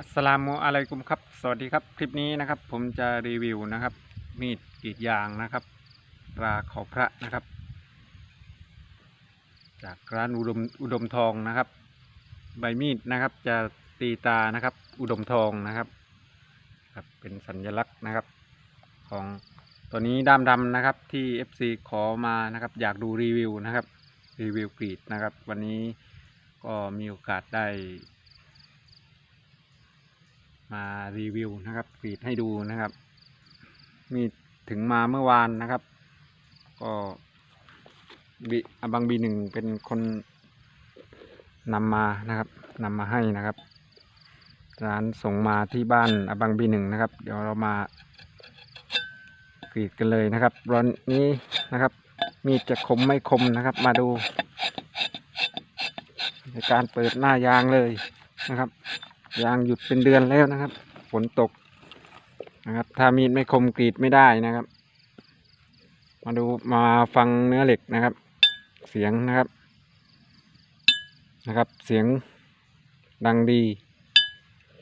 อัสลามุอะลัยกุมครับ สวัสดีครับ คลิปนี้นะครับ ผมจะรีวิวนะครับ มีดกรีดยางนะครับ ราเขาพระนะครับ จากร้านอุดมอุดมทองนะครับ ใบมีดนะครับ จะตีตานะครับ อุดมทองนะครับครับ เป็นสัญลักษณ์นะครับ ของตัวนี้ด้ามดำนะครับ ที่ FC ขอมานะครับ อยากดูรีวิวนะครับ รีวิวกรีดนะครับ วันนี้ก็มีโอกาสได้ มารีวิวนะครับกรีดให้ดูนะครับ มีถึงมาเมื่อวานนะครับ ก็บิอบังบีหนึ่งเป็นคนนำมานะครับนำมาให้นะครับร้านส่งมาที่บ้านอบังบีหนึ่งนะครับ เดี๋ยวเรามากรีดกันเลยนะครับร้อนนี้นะครับ มีดจะคมไม่คมนะครับ มาดู ในการเปิดหน้ายางเลยนะครับ ยางหยุดเป็นเดือนแล้วนะครับ ฝนตกนะครับ ถ้ามีดไม่คมกรีดไม่ได้นะครับ มาดูมาฟังเนื้อเหล็กนะครับ เสียงนะครับนะครับ เสียงดังดี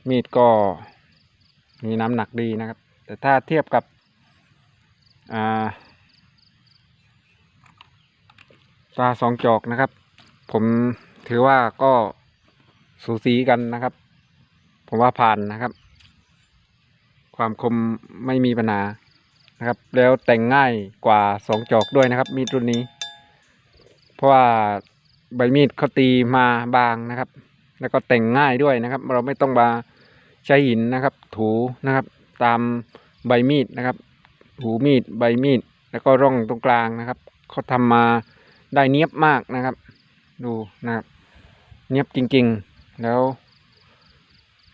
มีดก็มีน้ำหนักดีนะครับ แต่ถ้าเทียบกับตาสองจอกนะครับ ผมถือว่าก็สูสีกันนะครับ ผมว่าผ่านนะครับ ความคมไม่มีปัญหานะครับ แล้วแต่งง่ายกว่าสองจอกด้วยนะครับ มีดรุ่นนี้ เพราะว่าใบมีดเขาตีมาบางนะครับ แล้วก็แต่งง่ายด้วยนะครับ เราไม่ต้องมาใช้หินนะครับ ถูนะครับ ตามใบมีดนะครับถูมีดใบมีด แล้วก็ร่องตรงกลางนะครับเขาทำมาได้เนียบมากนะครับ ดูนะครับ เนียบจริง ๆ แล้ว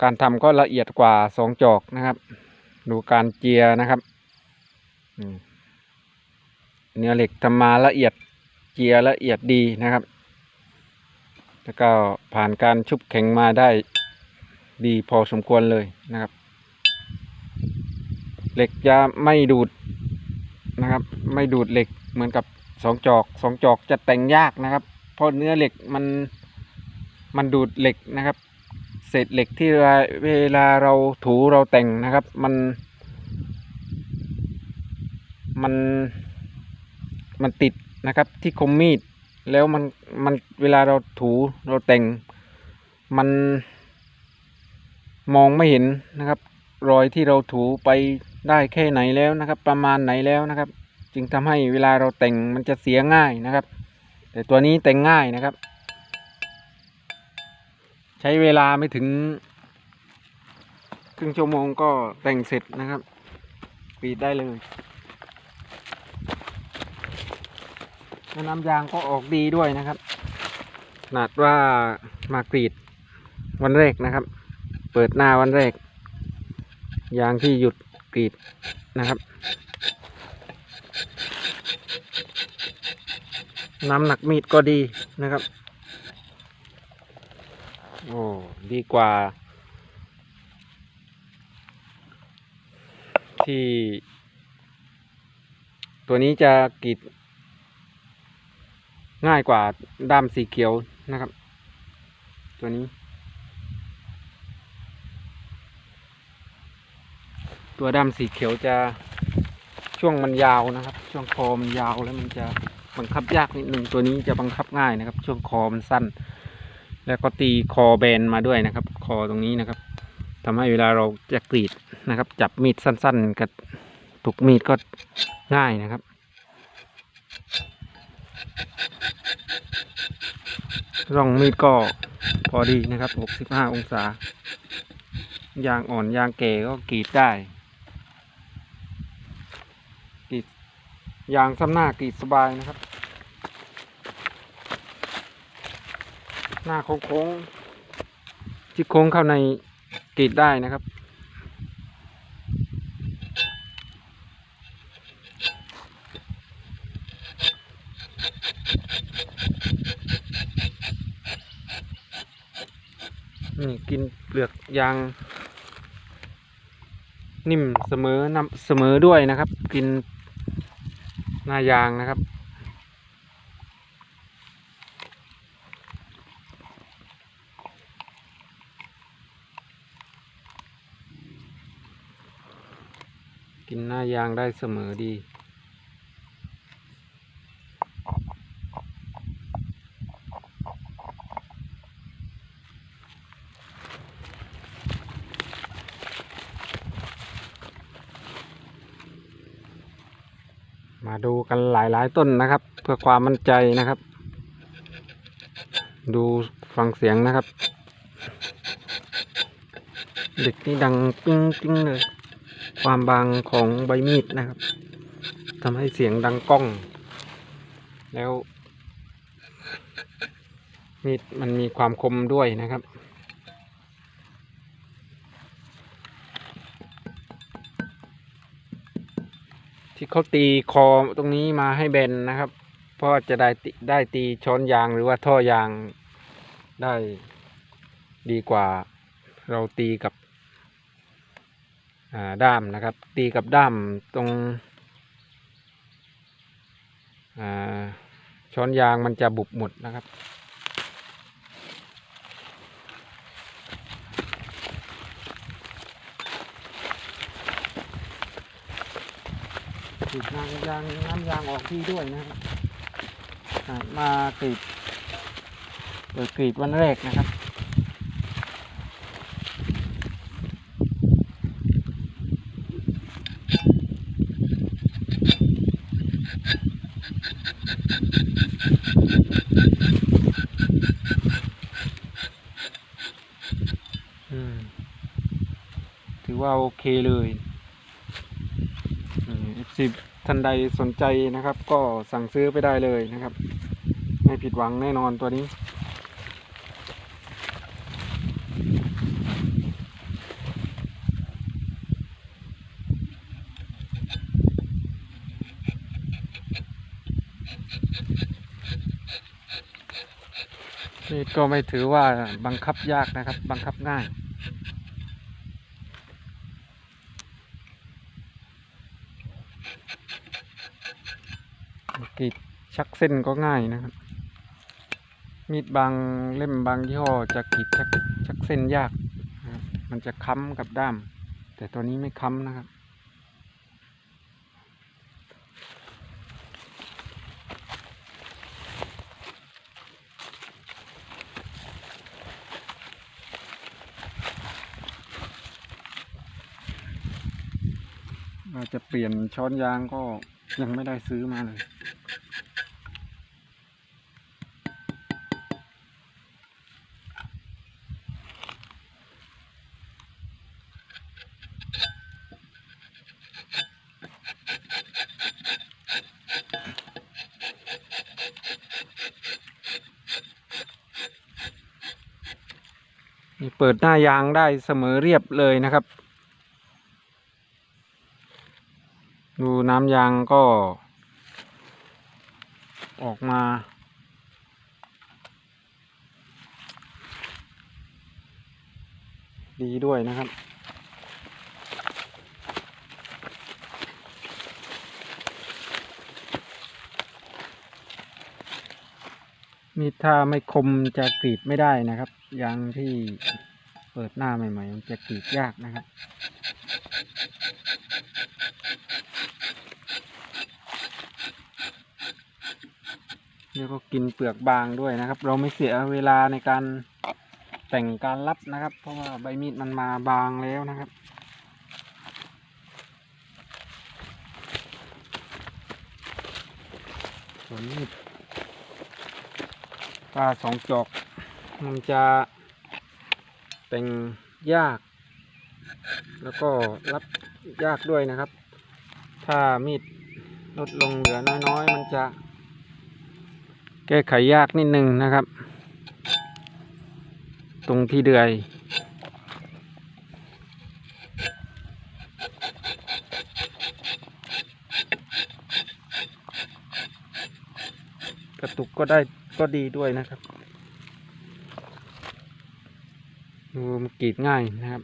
การทำก็ละเอียดกว่าสองจอกนะครับ ดูการเจียนะครับเนื้อเหล็กทำมาละเอียดเจียละเอียดดีนะครับ แล้วก็ผ่านการชุบแข็งมาได้ดีพอสมควรเลยนะครับ เหล็กจะไม่ดูดนะครับ ไม่ดูดเหล็กเหมือนกับสองจอกสองจอกจะแต่งยากนะครับ เพราะเนื้อเหล็กมันมันดูดเหล็กนะครับ เศษเหล็กที่เวลาเราถูเราแต่งนะครับ มันมันมันติดนะครับที่คมมีด แล้วมันมันเวลาเราถูเราแต่ง มันมองไม่เห็นนะครับ รอยที่เราถูไปได้แค่ไหนแล้วนะครับ ประมาณไหนแล้วนะครับ จึงทำให้เวลาเราแต่งมันจะเสียง่ายนะครับ แต่ตัวนี้แต่งง่ายนะครับ ใช้เวลาไม่ถึงครึ่งชั่วโมงก็แต่งเสร็จนะครับปีดได้เลยแล้วน้ำยางก็ออกดีด้วยนะครับขนาดว่ามากรีดวันแรกนะครับ เปิดหน้าวันแรก ยางที่หยุดกรีดนะครับ น้ำหนักมีดก็ดีนะครับ โอ้ดีกว่า ที่ ตัวนี้จะกรีด ง่ายกว่าด้ามสีเขียวนะครับ ตัวนี้ ตัวด้ามสีเขียวจะช่วงมันยาวนะครับ ช่วงคอมันยาวแล้วมันจะบังคับยากนิดหนึ่งตัวนี้จะบังคับง่ายนะครับ ช่วงคอมันสั้น แล้วก็ตีคอแบนมาด้วยนะครับ คอตรงนี้นะครับทำให้เวลาเราจะกรีดนะครับ จับมีดสั้น ๆ กับตุกมีดก็ง่ายนะครับ ร่องมีดก็พอดีนะครับ 65 องศา ยางอ่อนยางแก่ก็กรีดได้กรีดยางซ้ำหน้ากรีดสบายนะครับ หน้าโค้งๆที่โค้งเข้าในกรีดได้นะครับ นี่กินเปลือกยางนิ่มเสมอนำเสมอด้วยนะครับ กินหน้ายางนะครับ กินหน้ายางได้เสมอดี มาดูกันหลายๆต้นนะครับ เพื่อความมั่นใจนะครับ ดูฟังเสียงนะครับ เด็กนี่ดังปิ้งปิ้งเลย ความบางของใบมีดนะครับทำให้เสียงดังก้อง แล้ว มีดมันมีความคมด้วยนะครับที่เขาตีคอตรงนี้มาให้เบนนะครับเพราะจะได้ตได้ตีช้อนยางหรือว่าท่อยางได้ดีกว่าเราตีกับ ด้ามนะครับ ตีกับด้ามตรงช้อนยางมันจะบุบหมดนะครับ กรีดน้ำยางน้ำยางออกที่ด้วยนะครับมากรีดเปิดกรีดวันแรกนะครับ อืม ถือ ว่าโอเคเลยสิบท่านใดสนใจนะครับ ก็สั่งซื้อไปได้เลยนะครับ ไม่ผิดหวังแน่นอนตัวนี้ นี่ก็ไม่ถือว่าบังคับยากนะครับ บังคับง่าย กรีดชักเส้นก็ง่ายนะครับ มีดบางเล่มบางยี่ห้อจะกรีดชักชักเส้นยาก มันจะค้ำกับด้าม แต่ตัวนี้ไม่ค้ำนะครับเราจะเปลี่ยนช้อนยางก็ยังไม่ได้ซื้อมาเลย นี่เปิดหน้ายางได้เสมอเรียบเลยนะครับ ดูน้ำยางก็ ออกมา ดีด้วยนะครับ มีดถ้าไม่คมจะกรีดไม่ได้นะครับยางที่เปิดหน้าใหม่ๆมันจะกรีดยากนะครับ แล้วก็กินเปลือกบางด้วยนะครับ เราไม่เสียเวลาในการแต่งการรับนะครับ เพราะว่าใบมีดมันมาบางแล้วนะครับส่วนมีด ปลาสองจอก มันจะแต่งยาก แล้วก็รับยากด้วยนะครับ ถ้ามีดลดลงเหลือน้อยๆ มันจะแก้ไขยากนิดนึงนะครับ ตรงที่เดือยกระตุกก็ได้ ก็ดีด้วยนะครับ ดูมันกรีดง่ายนะครับ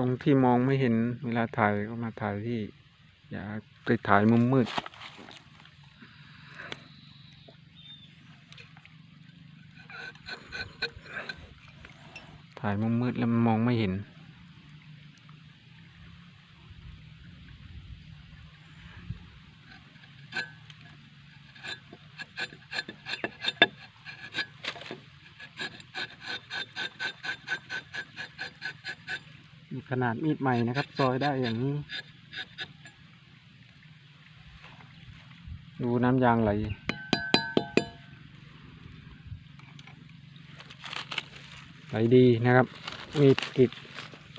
ตรงที่มองไม่เห็นเวลาถ่ายก็มาถ่ายที่ อย่าไปถ่ายมุมมืดถ่ายมุมมืดแล้วมองไม่เห็น ขนาดมีดใหม่นะครับ ซอยได้อย่างนี้ น้ำยางไหล ไหลดีนะครับ มีดกรีด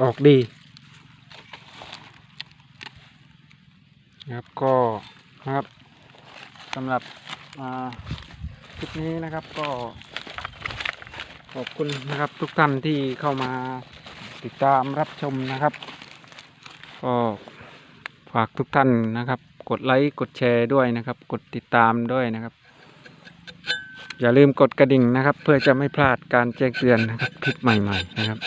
ออกดีนะครับก็นะครับสำหรับคลิปนี้นะครับก็ ขอบคุณนะครับทุกท่านที่เข้ามาติดตามรับชมนะครับก็ฝากทุกท่านนะครับ กดไลค์กดแชร์ด้วยนะครับ กดติดตามด้วยนะครับ อย่าลืมกดกระดิ่งนะครับ เพื่อจะไม่พลาดการแจ้งเตือนนะครับคลิปใหม่ ๆ นะครับ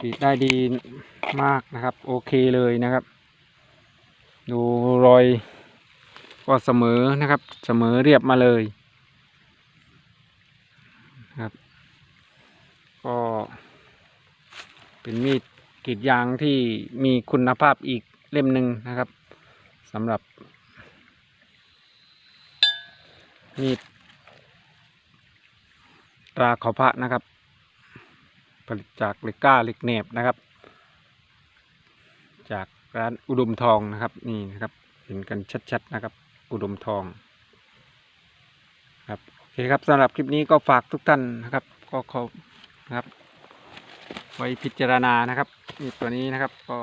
ปิดได้ดีมากนะครับ โอเคเลยนะครับ ดูรอยก็เสมอนะครับ เสมอเรียบมาเลยครับ ก็ เป็นมีดกรีดยางที่มีคุณภาพอีกเล่มหนึ่งนะครับสำหรับ มีดตราขอพระนะครับ ผลิตจากเหล็กกล้าเหล็กแหนบนะครับ จากร้านอุดมทองนะครับนี่นะครับเห็นกันชัดๆนะครับ อุดมทองครับโอเคครับสำหรับคลิปนี้ก็ฝากทุกท่านนะครับ ก็ขอนะครับ ไว้พิจารณานะครับนี่ตัวนี้นะครับก็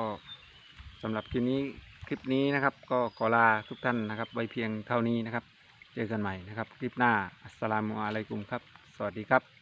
สำหรับคลิปนี้คลิปนี้นะครับ ก็ขอลาทุกท่านนะครับ ไว้เพียงเท่านี้นะครับ เจอกันใหม่นะครับ คลิปหน้าอัสสลามุอะลัยกุมครับ สวัสดีครับ